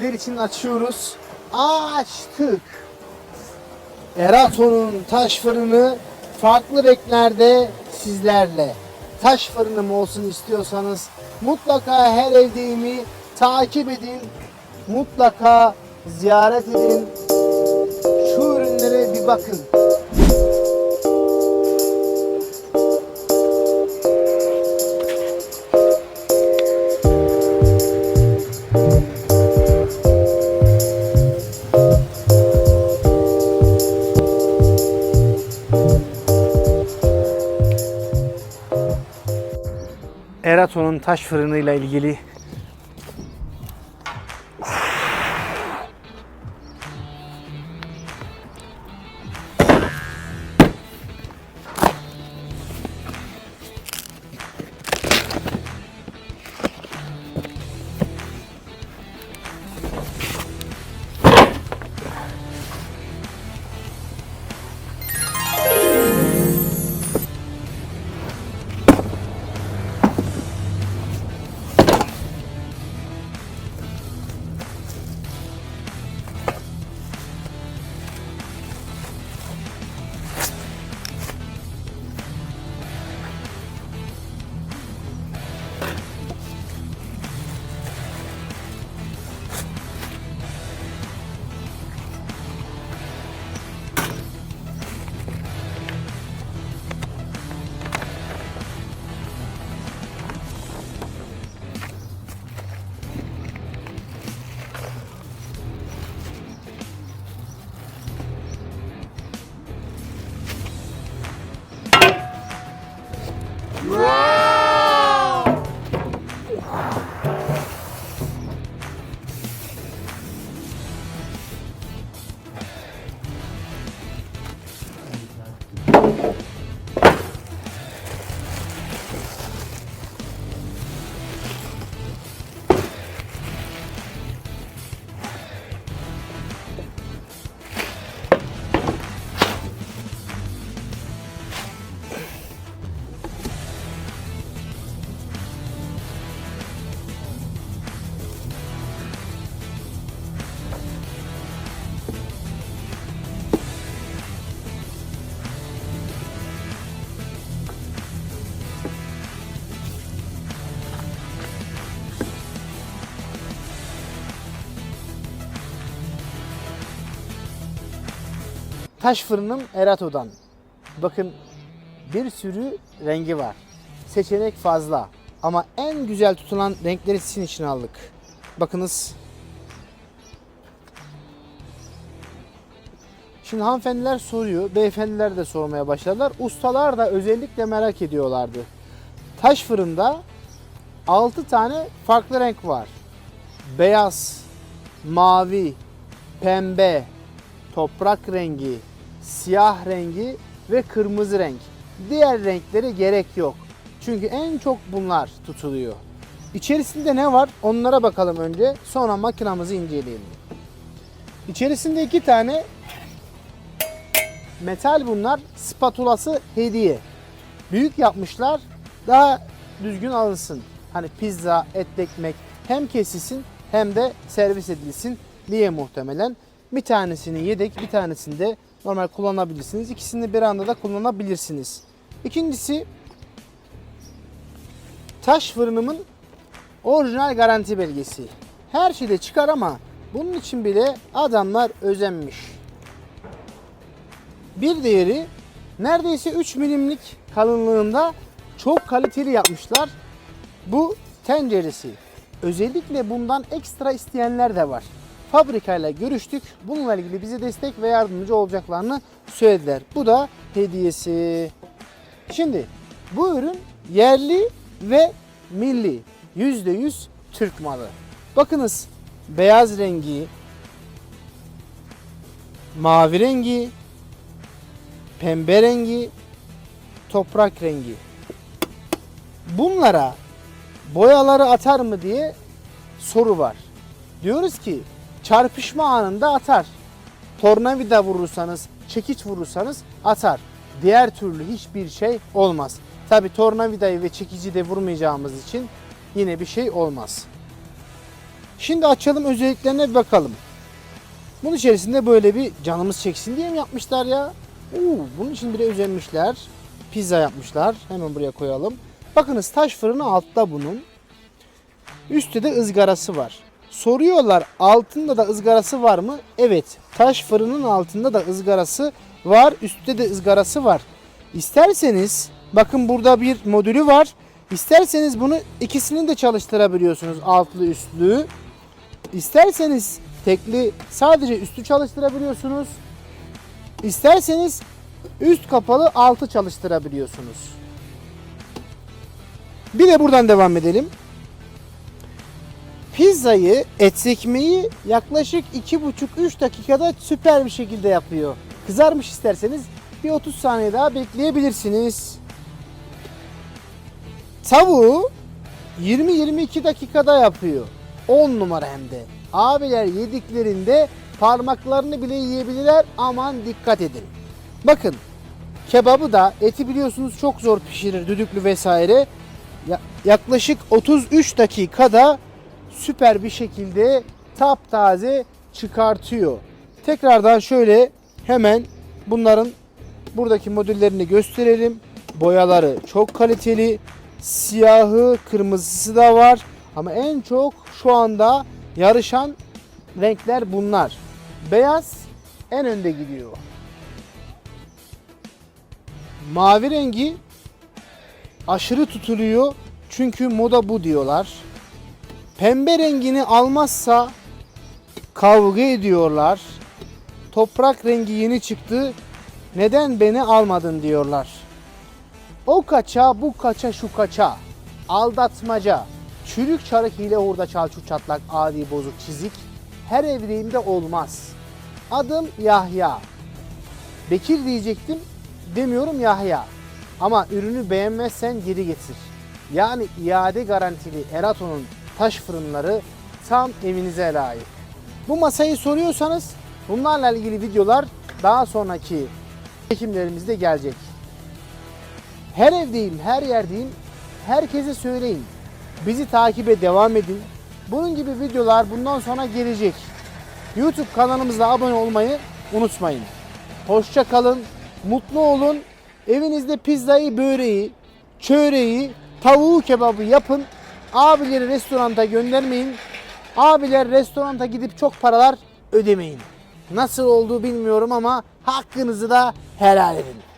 sizler için açıyoruz. Açtık. Eraton'un taş fırını farklı renklerde sizlerle. Taş fırınım olsun istiyorsanız mutlaka her evdeyimi takip edin. Mutlaka ziyaret edin. Şu ürünlere bir bakın. Eraton'un taş fırınıyla ilgili Taş fırınım Erato'dan. Bakın bir sürü rengi var. Seçenek fazla. Ama en güzel tutulan renkleri sizin için aldık. Bakınız. Şimdi hanımefendiler soruyor, beyefendiler de sormaya başladılar. Ustalar da özellikle merak ediyorlardı. Taş fırında 6 tane farklı renk var. Beyaz, mavi, pembe, toprak rengi, siyah rengi ve kırmızı renk. Diğer renklere gerek yok. Çünkü en çok bunlar tutuluyor. İçerisinde ne var? Onlara bakalım önce. Sonra makinamızı inceleyelim. İçerisinde iki tane metal bunlar. Spatulası hediye. Büyük yapmışlar. Daha düzgün alınsın. Hani pizza, etli ekmek hem kesilsin hem de servis edilsin diye muhtemelen. Bir tanesini yedek, bir tanesini de normal kullanabilirsiniz. İkisini bir anda da kullanabilirsiniz. İkincisi taş fırınımın orijinal garanti belgesi. Her şeyde çıkar ama bunun için bile adamlar özenmiş. Bir değeri neredeyse 3 milimlik kalınlığında çok kaliteli yapmışlar. Bu tenceresi. Özellikle bundan ekstra isteyenler de var. Fabrikayla görüştük. Bununla ilgili bize destek ve yardımcı olacaklarını söylediler. Bu da hediyesi. Şimdi bu ürün yerli ve milli. %100 Türk malı. Bakınız beyaz rengi, mavi rengi, pembe rengi, toprak rengi. Bunlara boyaları atar mı diye soru var. Diyoruz ki çarpışma anında atar. Tornavida vurursanız, çekiç vurursanız atar. Diğer türlü hiçbir şey olmaz. Tabi tornavidayı ve çekici de vurmayacağımız için yine bir şey olmaz. Şimdi açalım özelliklerine bir bakalım. Bunun içerisinde böyle bir canımız çeksin diye mi yapmışlar ya? Oo, bunun için bile özenmişler. Pizza yapmışlar. Hemen buraya koyalım. Bakınız taş fırını altta bunun. Üstte de ızgarası var. Soruyorlar altında da ızgarası var mı? Evet. Taş fırının altında da ızgarası var. Üstte de ızgarası var. İsterseniz bakın burada bir modülü var. İsterseniz bunu ikisini de çalıştırabiliyorsunuz altlı üstlü. İsterseniz tekli sadece üstü çalıştırabiliyorsunuz. İsterseniz üst kapalı altı çalıştırabiliyorsunuz. Bir de buradan devam edelim. Pizzayı, et ekmeği yaklaşık 2,5-3 dakikada süper bir şekilde yapıyor. Kızarmış isterseniz bir 30 saniye daha bekleyebilirsiniz. Tavuğu 20-22 dakikada yapıyor. 10 numara hem de. Abiler yediklerinde parmaklarını bile yiyebilirler. Aman dikkat edin. Bakın kebabı da eti biliyorsunuz çok zor pişirir düdüklü vesaire. Ya- yaklaşık 33 dakikada süper bir şekilde taptaze çıkartıyor. Tekrardan şöyle hemen bunların buradaki modüllerini gösterelim. Boyaları çok kaliteli. Siyahı, kırmızısı da var. Ama en çok şu anda yarışan renkler bunlar. Beyaz en önde gidiyor. Mavi rengi aşırı tutuluyor. Çünkü moda bu diyorlar. Pembe rengini almazsa kavga ediyorlar. Toprak rengi yeni çıktı. Neden beni almadın diyorlar. O kaça, bu kaça, şu kaça. Aldatmaca. Çürük çarık hile hurda çalçuk çatlak adi bozuk çizik. Her evliliğimde olmaz. Adım Yahya. Bekir diyecektim. Demiyorum Yahya. Ama ürünü beğenmezsen geri getir. Yani iade garantili Erato'nun taş fırınları tam evinize layık. Bu masayı soruyorsanız bunlarla ilgili videolar daha sonraki çekimlerimizde gelecek. Her evdeyim, her yerdeyim. Herkese söyleyin. Bizi takibe devam edin. Bunun gibi videolar bundan sonra gelecek. YouTube kanalımıza abone olmayı unutmayın. Hoşça kalın, mutlu olun. Evinizde pizzayı, böreği, çöreği, tavuğu kebabı yapın. Abileri restoranta göndermeyin. Abiler restoranta gidip çok paralar ödemeyin. Nasıl olduğu bilmiyorum ama hakkınızı da helal edin.